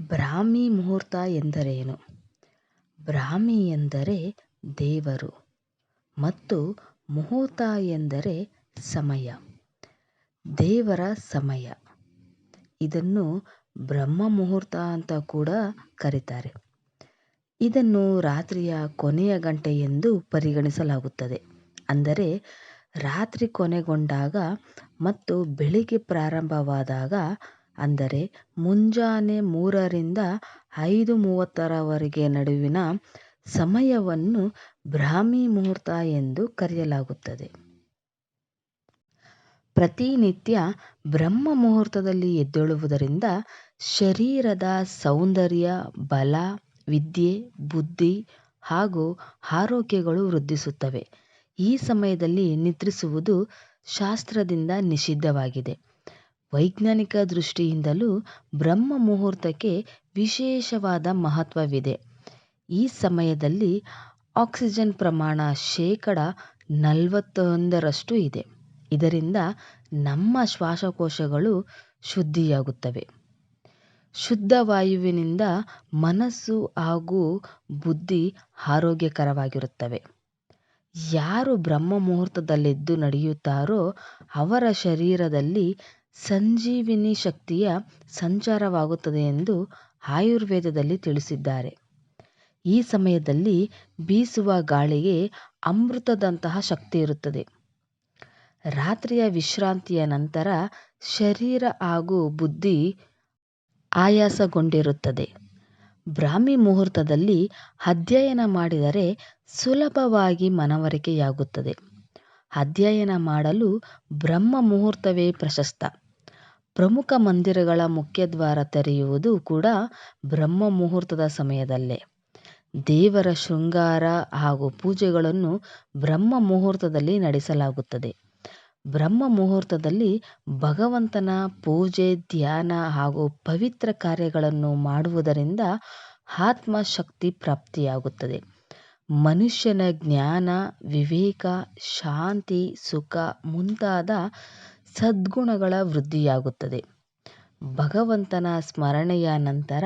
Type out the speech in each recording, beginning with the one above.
ಬ್ರಾಹ್ಮಿ ಮುಹೂರ್ತ ಎಂದರೇನು? ಬ್ರಾಹ್ಮಿ ಎಂದರೆ ದೇವರು ಮತ್ತು ಮುಹೂರ್ತ ಎಂದರೆ ಸಮಯ, ದೇವರ ಸಮಯ. ಇದನ್ನು ಬ್ರಹ್ಮ ಮುಹೂರ್ತ ಅಂತ ಕೂಡ ಕರೀತಾರೆ. ಇದನ್ನು ರಾತ್ರಿಯ ಕೊನೆಯ ಗಂಟೆ ಎಂದು ಪರಿಗಣಿಸಲಾಗುತ್ತದೆ. ಅಂದರೆ ರಾತ್ರಿ ಕೊನೆಗೊಂಡಾಗ ಮತ್ತು ಬೆಳಿಗ್ಗೆ ಪ್ರಾರಂಭವಾದಾಗ ಅಂದರೆ ಮುಂಜಾನೆ ಮೂರರಿಂದ ಐದು ಮೂವತ್ತರವರೆಗೆ ನಡುವಿನ ಸಮಯವನ್ನು ಬ್ರಾಹ್ಮಿ ಮುಹೂರ್ತ ಎಂದು ಕರೆಯಲಾಗುತ್ತದೆ. ಪ್ರತಿನಿತ್ಯ ಬ್ರಹ್ಮ ಮುಹೂರ್ತದಲ್ಲಿ ಎದ್ದೇಳುವುದರಿಂದ ಶರೀರದ ಸೌಂದರ್ಯ, ಬಲ, ವಿದ್ಯೆ, ಬುದ್ಧಿ ಹಾಗೂ ಆರೋಗ್ಯಗಳು ವೃದ್ಧಿಸುತ್ತವೆ. ಈ ಸಮಯದಲ್ಲಿ ನಿದ್ರಿಸುವುದು ಶಾಸ್ತ್ರದಿಂದ ನಿಷಿದ್ಧವಾಗಿದೆ. ವೈಜ್ಞಾನಿಕ ದೃಷ್ಟಿಯಿಂದಲೂ ಬ್ರಹ್ಮ ಮುಹೂರ್ತಕ್ಕೆ ವಿಶೇಷವಾದ ಮಹತ್ವವಿದೆ. ಈ ಸಮಯದಲ್ಲಿ ಆಕ್ಸಿಜನ್ ಪ್ರಮಾಣ ಶೇಕಡ ನಲವತ್ತೊಂದರಷ್ಟು ಇದೆ. ಇದರಿಂದ ನಮ್ಮ ಶ್ವಾಸಕೋಶಗಳು ಶುದ್ಧಿಯಾಗುತ್ತವೆ. ಶುದ್ಧ ವಾಯುವಿನಿಂದ ಮನಸ್ಸು ಹಾಗೂ ಬುದ್ಧಿ ಆರೋಗ್ಯಕರವಾಗಿರುತ್ತವೆ. ಯಾರು ಬ್ರಹ್ಮ ಮುಹೂರ್ತದಲ್ಲೆದ್ದು ನಡೆಯುತ್ತಾರೋ ಅವರ ಶರೀರದಲ್ಲಿ ಸಂಜೀವಿನಿ ಶಕ್ತಿಯ ಸಂಚಾರವಾಗುತ್ತದೆ ಎಂದು ಆಯುರ್ವೇದದಲ್ಲಿ ತಿಳಿಸಿದ್ದಾರೆ. ಈ ಸಮಯದಲ್ಲಿ ಬೀಸುವ ಗಾಳಿಗೆ ಅಮೃತದಂತಹ ಶಕ್ತಿ ಇರುತ್ತದೆ ರಾತ್ರಿಯ ವಿಶ್ರಾಂತಿಯ ನಂತರ ಶರೀರ ಹಾಗೂ ಬುದ್ಧಿ ಆಯಾಸಗೊಂಡಿರುತ್ತದೆ. ಬ್ರಾಹ್ಮಿ ಮುಹೂರ್ತದಲ್ಲಿ ಅಧ್ಯಯನ ಮಾಡಿದರೆ ಸುಲಭವಾಗಿ ಮನವರಿಕೆಯಾಗುತ್ತದೆ. ಅಧ್ಯಯನ ಮಾಡಲು ಬ್ರಹ್ಮ ಮುಹೂರ್ತವೇ ಪ್ರಶಸ್ತ. ಪ್ರಮುಖ ಮಂದಿರಗಳ ಮುಖ್ಯದ್ವಾರ ತೆರೆಯುವುದು ಕೂಡ ಬ್ರಹ್ಮ ಮುಹೂರ್ತದ ಸಮಯದಲ್ಲೇ. ದೇವರ ಶೃಂಗಾರ ಹಾಗೂ ಪೂಜೆಗಳನ್ನು ಬ್ರಹ್ಮ ಮುಹೂರ್ತದಲ್ಲಿ ನಡೆಸಲಾಗುತ್ತದೆ. ಬ್ರಹ್ಮ ಮುಹೂರ್ತದಲ್ಲಿ ಭಗವಂತನ ಪೂಜೆ, ಧ್ಯಾನ ಹಾಗೂ ಪವಿತ್ರ ಕಾರ್ಯಗಳನ್ನು ಮಾಡುವುದರಿಂದ ಆತ್ಮ ಶಕ್ತಿ ಪ್ರಾಪ್ತಿಯಾಗುತ್ತದೆ. ಮನುಷ್ಯನ ಜ್ಞಾನ, ವಿವೇಕ, ಶಾಂತಿ, ಸುಖ ಮುಂತಾದ ಸದ್ಗುಣಗಳ ವೃದ್ಧಿಯಾಗುತ್ತದೆ. ಭಗವಂತನ ಸ್ಮರಣೆಯ ನಂತರ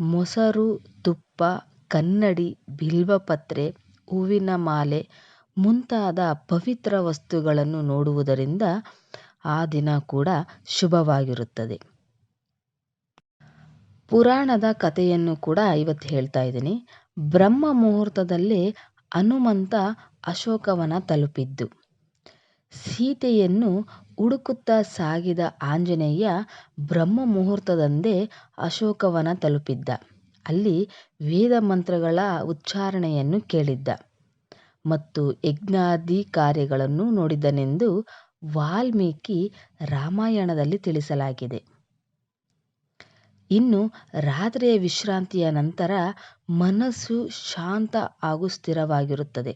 ಮೊಸರು, ತುಪ್ಪ, ಕನ್ನಡಿ, ಬಿಲ್ವಪತ್ರೆ, ಹೂವಿನ ಮಾಲೆ ಮುಂತಾದ ಪವಿತ್ರ ವಸ್ತುಗಳನ್ನು ನೋಡುವುದರಿಂದ ಆ ದಿನ ಕೂಡ ಶುಭವಾಗಿರುತ್ತದೆ. ಪುರಾಣದ ಕಥೆಯನ್ನು ಕೂಡ ಇವತ್ತು ಹೇಳ್ತಾ ಇದ್ದೀನಿ. ಬ್ರಹ್ಮ ಮುಹೂರ್ತದಲ್ಲಿ ಹನುಮಂತ ಅಶೋಕವನ ತಲುಪಿದ್ದು. ಸೀತೆಯನ್ನು ಹುಡುಕುತ್ತಾ ಸಾಗಿದ ಆಂಜನೇಯ ಬ್ರಹ್ಮ ಮುಹೂರ್ತದಂದೇ ಅಶೋಕವನ ತಲುಪಿದ್ದ. ಅಲ್ಲಿ ವೇದ ಮಂತ್ರಗಳ ಉಚ್ಚಾರಣೆಯನ್ನು ಕೇಳಿದ್ದ ಮತ್ತು ಯಜ್ಞಾದಿ ಕಾರ್ಯಗಳನ್ನು ನೋಡಿದನೆಂದು ವಾಲ್ಮೀಕಿ ರಾಮಾಯಣದಲ್ಲಿ ತಿಳಿಸಲಾಗಿದೆ. ಇನ್ನು ರಾತ್ರಿಯ ವಿಶ್ರಾಂತಿಯ ನಂತರ ಮನಸ್ಸು ಶಾಂತ ಹಾಗೂ ಸ್ಥಿರವಾಗಿರುತ್ತದೆ.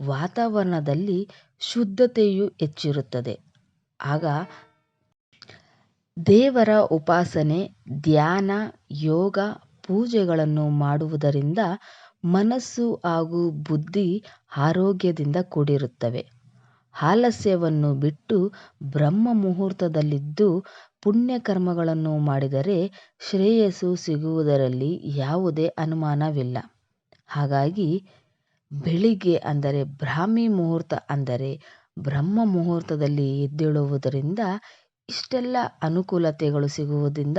ವಾತಾವರಣದಲ್ಲಿ ಶುದ್ಧತೆಯು ಹೆಚ್ಚಿರುತ್ತದೆ. ಆಗ ದೇವರ ಉಪಾಸನೆ, ಧ್ಯಾನ, ಯೋಗ, ಪೂಜೆಗಳನ್ನು ಮಾಡುವುದರಿಂದ ಮನಸ್ಸು ಹಾಗೂ ಬುದ್ಧಿ ಆರೋಗ್ಯದಿಂದ ಕೂಡಿರುತ್ತವೆ. ಆಲಸ್ಯವನ್ನು ಬಿಟ್ಟು ಬ್ರಹ್ಮ ಮುಹೂರ್ತದಲ್ಲಿದ್ದು ಪುಣ್ಯಕರ್ಮಗಳನ್ನು ಮಾಡಿದರೆ ಶ್ರೇಯಸ್ಸು ಸಿಗುವುದರಲ್ಲಿ ಯಾವುದೇ ಅನುಮಾನವಿಲ್ಲ. ಹಾಗಾಗಿ ಬೆಳಿಗ್ಗೆ ಅಂದರೆ ಬ್ರಾಹ್ಮಿ ಮುಹೂರ್ತ ಅಂದರೆ ಬ್ರಹ್ಮ ಮುಹೂರ್ತದಲ್ಲಿ ಎದ್ದೇಳುವುದರಿಂದ ಇಷ್ಟೆಲ್ಲ ಅನುಕೂಲತೆಗಳು ಸಿಗುವುದರಿಂದ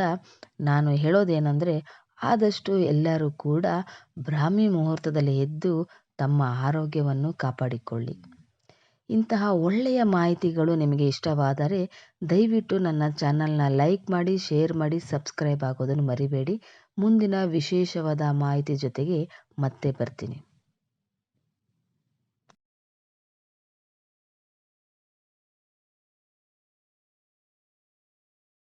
ನಾನು ಹೇಳೋದೇನೆಂದರೆ ಆದಷ್ಟು ಎಲ್ಲರೂ ಕೂಡ ಬ್ರಾಹ್ಮಿ ಮುಹೂರ್ತದಲ್ಲಿ ಎದ್ದು ತಮ್ಮ ಆರೋಗ್ಯವನ್ನು ಕಾಪಾಡಿಕೊಳ್ಳಿ. ಇಂತಹ ಒಳ್ಳೆಯ ಮಾಹಿತಿಗಳು ನಿಮಗೆ ಇಷ್ಟವಾದರೆ ದಯವಿಟ್ಟು ನನ್ನ ಚಾನಲ್ನ ಲೈಕ್ ಮಾಡಿ, ಶೇರ್ ಮಾಡಿ, ಸಬ್ಸ್ಕ್ರೈಬ್ ಆಗೋದನ್ನು ಮರಿಬೇಡಿ. ಮುಂದಿನ ವಿಶೇಷವಾದ ಮಾಹಿತಿ ಜೊತೆಗೆ ಮತ್ತೆ ಬರ್ತೀನಿ.